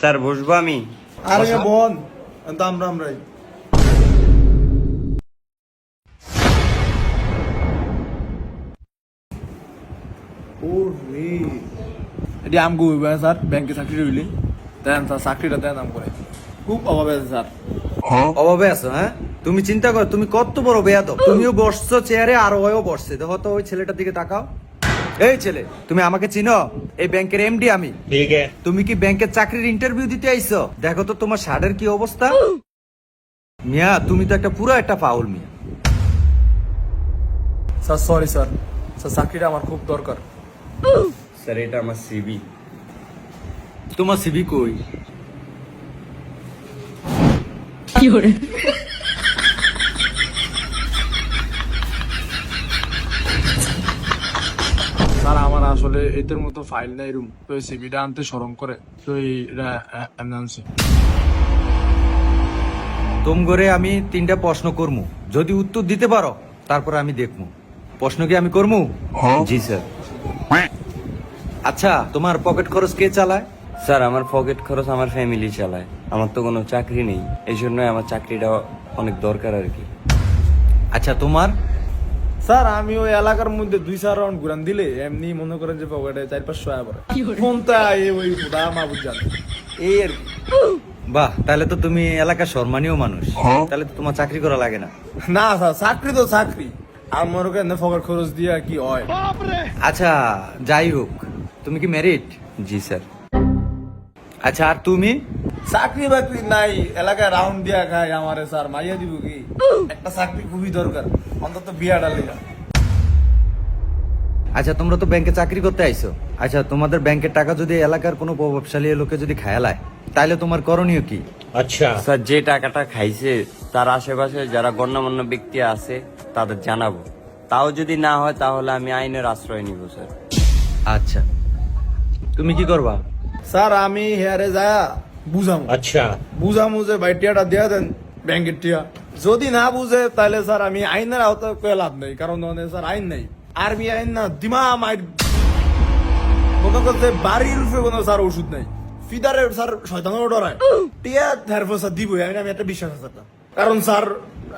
Sir বসবো আমি? আরে বোন তো আমরা আমরাই। ও রে এটি আমগো হইবা স্যার ব্যাংকে চাকরি রইলি দেন স্যার চাকরিটা দেন আম করে খুব অভাবে আছে স্যার। অভাবে আছো হ্যাঁ? তুমি চিন্তা করো তুমি কত বড় বেয়াদ তুমিও বসছো চেয়ারে আর ওও বসছে। দেখো তো ওই ছেলেটার দিকে তাকাও। এই ছেলে তুমি আমাকে চিনো? এই ব্যাংকের এমডি আমি। তুমি কি ব্যাংকের চাকরির ইন্টারভিউ দিতে আইছো? দেখো তো তোমার শার্টের কি অবস্থা। মিয়া তুমি তো একটা পুরো একটা পাউল মিয়া। স্যার সরি স্যার স্যার চাকরিটা আমার খুব দরকার। স্যার এটা আমার সিবি তোমার সিবি কই? কি আসলে এদের মতো ফাইল নাই রুম তো এই সিভিটা আনতে স্মরণ করে। তো এইটা এমনি আনছি। তুম করে আমি তিনটা প্রশ্ন করমু। যদি উত্তর দিতে পারো তারপর আমি দেখমু। প্রশ্ন কি আমি করমু? জি স্যার। আচ্ছা তোমার পকেট খরচ কে চালায়? স্যার আমার পকেট খরচ আমার ফ্যামিলি চালায়। আমার তো কোনো চাকরি নেই। এই জন্যই আমার চাকরিটা অনেক দরকার আর কি। আচ্ছা তোমার? স্যার আমি ওই এলাকার মধ্যে দুই চার রাউন্ড ঘুরান দিলে এমনি মনে করেন যে পকেটে চার পাঁচশো আয়া পড়ে। ফোনটা এই ওই ফুটা মাহবুব জান এই আর কি। বাহ তাহলে তো তুমি এলাকার সম্মানীয় মানুষ। তাহলে তো তোমার চাকরি করা লাগে না। না স্যার চাকরি তো চাকরি। আর মনে করেন পকেট খরচ দিয়া কি হয়। আচ্ছা যাই হোক তুমি কি ম্যারিড জি স্যার। আচ্ছা আর তুমি? চাকরি বাকরি নাই এলাকায় রাউন্ড দিয়া খায় আমার স্যার মাইয়া দিব কি? একটা চাকরি খুবই দরকার অন্তত বিয়া ডালি আচ্ছা তোমরা তো ব্যাংকে চাকরি করতে আইছো। আচ্ছা তোমাদের ব্যাংকের টাকা যদি এলাকার কোনো প্রভাবশালী লোকে যদি খায়ালায় তাহলে তোমার করণীয় কি? আচ্ছা। স্যার যে টাকাটা খাইছে তার আশেপাশে যারা গণ্যমান্য ব্যক্তি আছে তাদের জানাব। তাও যদি না হয় তাহলে আমি আইনের আশ্রয় নিব স্যার আচ্ছা। তুমি কি করবা? স্যার আমি হেয়ারে যায়া বুঝামু। আচ্ছা। বুঝামু যে ভাই টিয়াটা দেন ব্যাংকের টিয়া। যদি না বুঝে তাহলে স্যার আমি আইনের আওতা কয়ে লাভ নেই কারণ স্যার আইন নাই। আর্মি আইন না দিমা মাইর বাড়ির রূপে কোনো স্যার ওষুধ নেই। ফিদারে স্যার শয়তানও ডরায় টিয়া থেরফো স্যার দিবই আমি আমি একটা বিশ্বাস আছে কারণ স্যার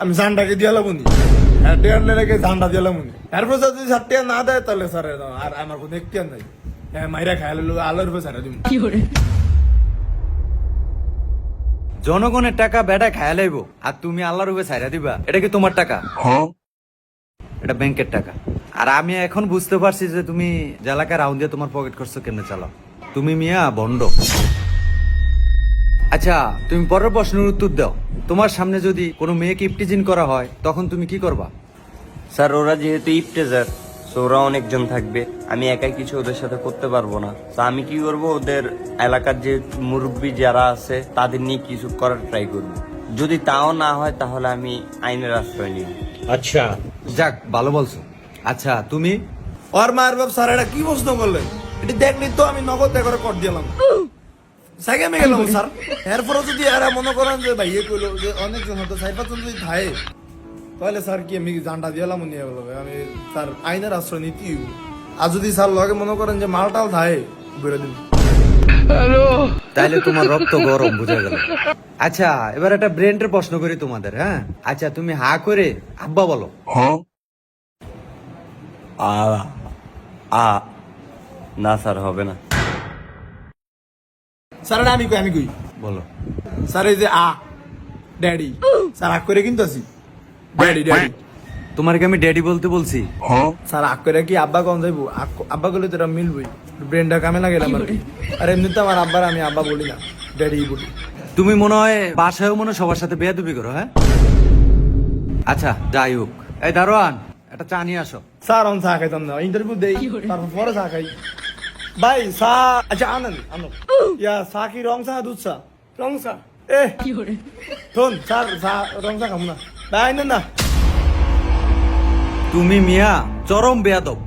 আমি জানটাকে দিয়া লাগুনি হ্যাঁ, টিয়ার লেগে ঝান্ডা দিয়া লাগুনি এরপর স্যার যদি স্যার টিয়া না দেয় তাহলে স্যার আর আমার কোনো একটিয়ার নাই। হ্যাঁ মাইরা খাইলে আলোর স্যার দিব। কি করে? জনগণের টাকা বেটা খায়া লাইব আর তুমি আল্লাহর রূপে ছাইরা দিবা এটা কি তোমার টাকা? এটা ব্যাংকের টাকা। আর আমি এখন বুঝতে পারছি যে তুমি এলাকায় রাউন্ড দিয়ে তোমার পকেট খরচ কেমনে চালাও। তুমি মিয়া বন্ড। আচ্ছা তুমি পরের প্রশ্নের উত্তর দাও। তোমার সামনে যদি কোনো মেয়েকে ইপটিজিন করা হয় তখন তুমি কি করবা? স্যার ওরা যেহেতু ইপটেজার সো ওরা অনেকজন থাকবে। আমি একাই কিছু ওদের সাথে করতে পারব না। তো আমি কি করব? ওদের এলাকার যে মুরব্বী যারা আছে তাদের নিয়ে কিছু করার ট্রাই করব। যদি তাও না হয় তাহলে আমি আইনের আশ্রয় নিই আচ্ছা। যাক ভালো বলছো। আচ্ছা তুমি? ওর মায়ের বাপ স্যার এটা কি প্রশ্ন করলেন এটি দেখলি তো আমি নগদ এগারো কর দিলাম। সাইকেমে গেলাম স্যার। এরপরও যদি এরা মনে করেন যে ভাইয়ে কইলো যে অনেকজন হতো সাইফাতন যদি থাকে তাহলে স্যার কি আমি জানটা দিলাম নিয়ে গেল আমি স্যার আইনের আশ্রয় নীতি আর যদি স্যার লগে মনে করেন যে মালটাল থাকে বেরো দিন। তাইলে তোমার রক্ত গরম বুঝা গেল। আচ্ছা এবার একটা ব্রেন্ডের প্রশ্ন করি তোমাদের হ্যাঁ? আচ্ছা তুমি হা করে আব্বা বলো। আ আ না স্যার হবে না। স্যার আমি কই আমি কই? বলো। স্যার এই যে আ ড্যাডি। স্যার আগ করে কিন্তু আছি। ড্যাডি ড্যাডি তোমার কি আমি ড্যাডি বলতে বলছি। স্যার আগ করে কি আব্বা কম যাইবো? আব্বা করলে তোরা মিলবই। ব্রেনটা কামে না গেলাম আর কি আর এমনিতে আমার আব্বার আমি আব্বা বলি না ড্যাডি বলি। তুমি মনে হয় বাসায়ও মনে সবার সাথে বেয়াদবি করো হ্যাঁ? আচ্ছা যাই হোক। এই দারোয়ান একটা চা নিয়ে আসো। স্যার আমি চা খাইতাম না। ইন্টারভিউ দেই তারপর পরে চা খাই। ভাই চা আচ্ছা আনন্দ আনো। ইয়া চা কি রং চা দুধ চা? রং চা। এ কি করে? শোন স্যার চা রং চা খাম না। আনেন না তুমি মিয়া চরম বেয়াদব।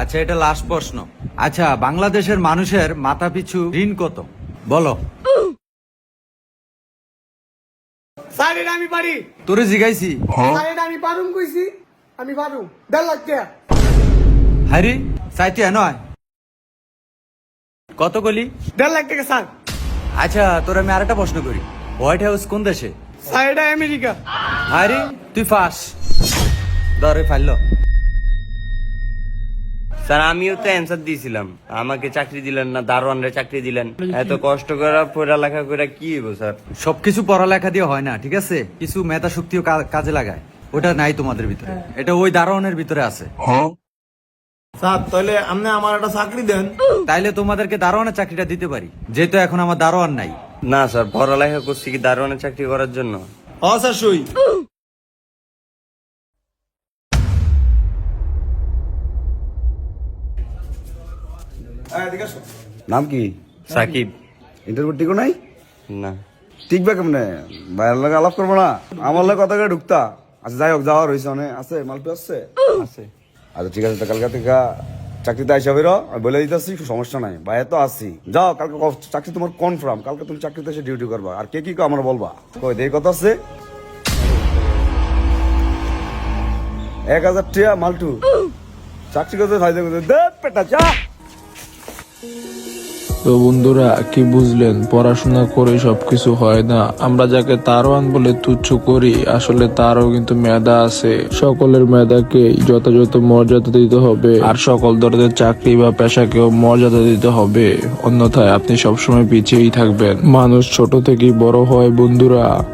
আচ্ছা এটা লাস্ট প্রশ্ন। আচ্ছা বাংলাদেশের মানুষের মাথা পিছু ঋণ কত? বলো। স্যার এটা আমি পারি। তোরে জিগাইছি। স্যার এটা আমি পারুম কইছি আমি পারুম। দেড় লাখ টাকা। হারি চাইতে নয়। কত গলি দেড় লাখ টাকা স্যার। আচ্ছা তোর আমি আরেকটা প্রশ্ন করি। হোয়াইট হাউস কোন দেশে? স্যার এটা আমেরিকা। আরে তুই ফাঁস। দরে ফাইল স্যার আমিও তো অ্যান্সার দিয়েছিলাম। আমাকে চাকরি দিলেন না দারোয়ানরে চাকরি দিলেন। এত কষ্ট করে পড়ালেখা করে কি হইব স্যার? সবকিছু পড়ালেখা দিয়ে হয় না ঠিক আছে? কিছু মেধা শক্তিও কাজে লাগায়। ওটা নাই তোমাদের ভিতরে। এটা ওই দারোয়ানের ভিতরে আছে। স্যার তাহলে আপনি আমার একটা চাকরি দেন। তাইলে তোমাদেরকে দারোয়ানের চাকরিটা দিতে পারি। যেহেতু এখন আমার দারোয়ান নাই। না স্যার পড়ালেখা করছি কি দারোয়ানের চাকরি করার জন্য? স্যার সই নাম কি? সাকিব। ইন্টারভিউ টিকো নাই? না। টিকবে কেমনে? বাইরের লাগে আলাপ করব না। আমার লাগে কথা করে ঢুকতা। আচ্ছা যাই হোক যাওয়ার হয়েছে অনেক। আছে মালপি আছে? আছে। আচ্ছা ঠিক আছে তো কালকে থেকে চাকরিতে আইসা বেরো আমি বলে দিতেছি সমস্যা নাই। বা এত আসি যাও, কালকে চাকরি তোমার কনফার্ম কালকে তুমি চাকরিতে এসে ডিউটি করবা। আর কে কি আমার বলবা? কই দেই কথা আছে এক হাজার টিয়া মালটু। চাকরি করতে ফায়দা করতে দে পেটা চা। তো বন্ধুরা, কি বুঝলেন? পড়াশোনা করে সব কিছু হয় না। আমরা যাকে তারওয়ান বলে তুচ্ছ করি, আসলে তারও কিন্তু মেধা আছে। সকলের মেধাকে যথাযথ মর্যাদা দিতে হবে। আর সকল ধরনের চাকরি বা পেশাকেও মর্যাদা দিতে হবে। অন্যথায় আপনি সবসময় পিছিয়েই থাকবেন। মানুষ ছোট থেকেই বড় হয়, বন্ধুরা।